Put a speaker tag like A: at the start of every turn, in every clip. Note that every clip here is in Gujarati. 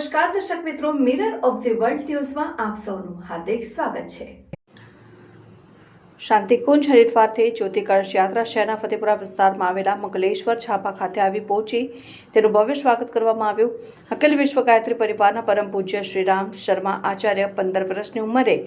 A: નમસ્કાર, દર્શક મિત્રો મિરર ઓફ ધી વર્લ્ડ ન્યૂઝમાં આપ સૌનું હાર્દિક સ્વાગત છે. શાંતિકુંજ હરિદ્વારથી જ્યોતિ કળશ યાત્રા શહેરના ફતેપુરા વિસ્તારમાં આવેલા મંગલેશ્વર છાપા ખાતે આવી પહોંચી તેનું ભવ્ય સ્વાગત કરવામાં આવ્યું. અખિલ વિશ્વ ગાયત્રી પરિવારના પરમ પૂજ્ય શ્રીરામ શર્મા આચાર્ય પંદર વર્ષની ઉંમરે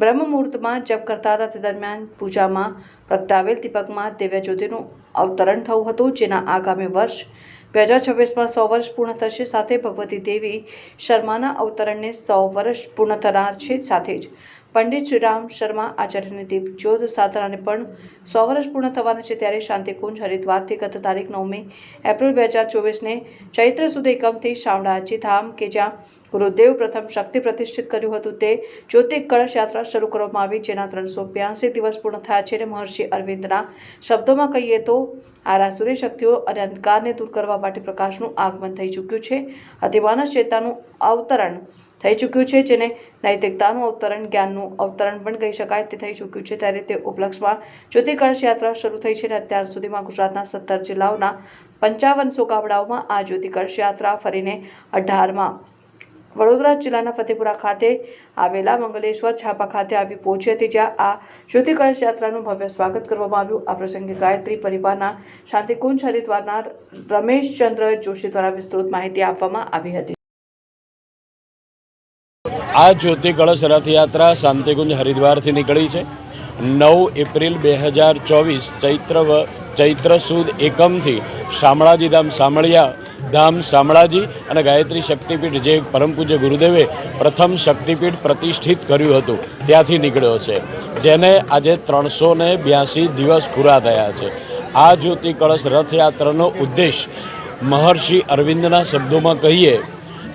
A: બ્રહ્મ મુહૂર્તમાં જપ કરતા હતા. તે દરમિયાન પૂજામાં પ્રગટાવેલ દીપકમાં દિવ્ય જ્યોતિનું અવતરણ થયું હતું, જેના આગામી વર્ષ બે હજાર છવ્વીસમાં સો વર્ષ પૂર્ણ થશે, સાથે ભગવતી દેવી શર્માના અવતરણને સો વર્ષ પૂર્ણ થનાર છે સાથે જ. પંડિત શ્રીરામ શર્મા આચાર્યની દીપ જ્યોત સાધનાને પણ સો વર્ષ પૂર્ણ થવાના છે ત્યારે શાંતિકુંજ હરિદ્વારથી ગત તારીખ નવમી એપ્રિલ બે હજાર ચોવીસને ચૈત્ર સુધી એકમથી શામળાજી ધામ કે જ્યાં ગુરુદેવ પ્રથમ શક્તિ પ્રતિષ્ઠિત કર્યું હતું તે જ્યોતિક કળશ યાત્રા શરૂ કરવામાં આવી, જેના ત્રણસો બ્યાસી દિવસ પૂર્ણ થયા છે. અને મહર્ષિ અરવિંદના શબ્દોમાં કહીએ તો આરા સૂર્ય શક્તિઓ અને અંધકારને દૂર કરવા માટે પ્રકાશનું આગમન થઈ ચૂક્યું છે. અતિમાનસ ચેતાનું અવતરણ થઈ ચૂક્યું છે, જેને નૈતિકતાનું અવતરણ, જ્ઞાનનું અવતરણ પણ કહી શકાય. તે થઈ ચૂક્યું છે ત્યારે તે ઉપલક્ષમાં જ્યોતિ કળશ યાત્રા શરૂ થઈ છે અને અત્યાર સુધીમાં ગુજરાતના સત્તર જિલ્લાઓના પંચાવનસો ગામડાઓમાં આ જ્યોતિ કળશ યાત્રા ફરીને અઢારમાં વડોદરા જિલ્લાના ફતેપુરા ખાતે આવેલા મંગલેશ્વર છાપા ખાતે આવી પહોંચી હતી, જ્યાં આ જ્યોતિ કળશ યાત્રાનું ભવ્ય સ્વાગત કરવામાં આવ્યું. આ પ્રસંગે ગાયત્રી પરિવારના શાંતિકુંજ હરિદ્વારના રમેશચંદ્ર જોશી દ્વારા વિસ્તૃત માહિતી આપવામાં આવી હતી.
B: આ જ્યોતિ કળશ રથયાત્રા શાંતિકુંજ હરિદ્વારથી નીકળી છે. નવ એપ્રિલ બે હજાર ચોવીસ ચૈત્ર ચૈત્ર સુદ એકમથી શામળાજી ધામ શામળિયા ધામ શામળાજી અને ગાયત્રી શક્તિપીઠ જે પરમ પૂજ્ય ગુરુદેવે પ્રથમ શક્તિપીઠ પ્રતિષ્ઠિત કર્યું હતું, ત્યાંથી નીકળ્યો છે. જેને આજે ત્રણસો ને બ્યાસી દિવસ પૂરા થયા છે. આ જ્યોતિ કળશ રથયાત્રાનો ઉદ્દેશ મહર્ષિ અરવિંદના શબ્દોમાં કહીએ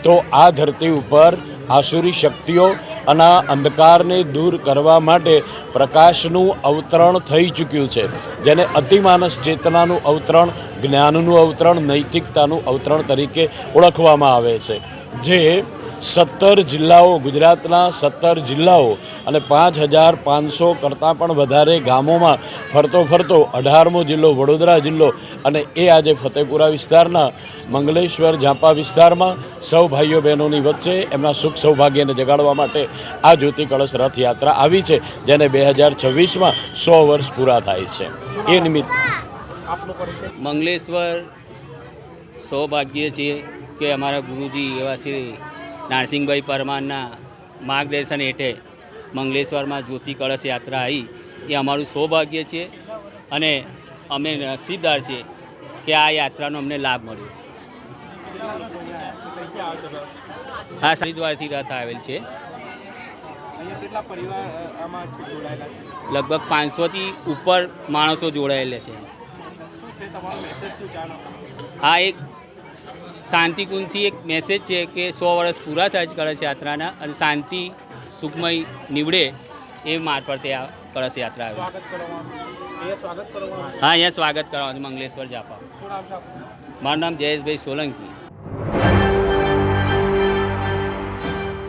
B: તો આ ધરતી ઉપર આસુરી શક્તિઓ અને અંધકારને દૂર કરવા માટે પ્રકાશનું અવતરણ થઈ ચૂક્યું છે, જેને અતિમાનસ ચેતનાનું અવતરણ, જ્ઞાનનું અવતરણ, નૈતિકતાનું અવતરણ તરીકે ઓળખવામાં આવે છે. જે સત્તર જિલ્લાઓ ગુજરાતના સત્તર જિલ્લાઓ અને પાંચ હજાર પાંચસો કરતાં પણ વધારે ગામોમાં ફરતો ફરતો અઢારમો જિલ્લો વડોદરા જિલ્લો અને એ આજે ફતેપુરા વિસ્તારના, મંગલેશ્વર ઝાંપા વિસ્તારમાં સૌ ભાઈઓ બહેનોની વચ્ચે એમના સુખ સૌભાગ્યને જગાડવા માટે આ જ્યોતિ કળશ રથયાત્રા આવી છે, જેને બે હજાર છવ્વીસમાં સો વર્ષ પૂરા થાય છે. એ નિમિત્તે
C: મંગલેશ્વર સૌભાગ્ય છીએ કે અમારા ગુરુજી એવા શ્રી નારસિંહભાઈ પરમારના માર્ગદર્શન હેઠે મંગલેશ્વરમાં જ્યોતિ કળશ યાત્રા આવી. એ અમારું સૌભાગ્ય છે અને અમે નસીબદાર છીએ કે આ યાત્રાનો અમને લાભ મળ્યો. હા હરિદ્વારથી રથ આવેલ છે. લગભગ પાંચસોથી ઉપર માણસો જોડાયેલા છે. આ એક શાંતિકુંજથી એક મેસેજ છે કે સો વર્ષ પૂરા થાય છે કળશ યાત્રાના અને શાંતિ સુખમય નીવડે એ મારફતે આ કળશ યાત્રા આવે હા અહીંયા સ્વાગત કરવાનું મંગલેશ્વર જાપા મારું નામ જયેશભાઈ સોલંકી.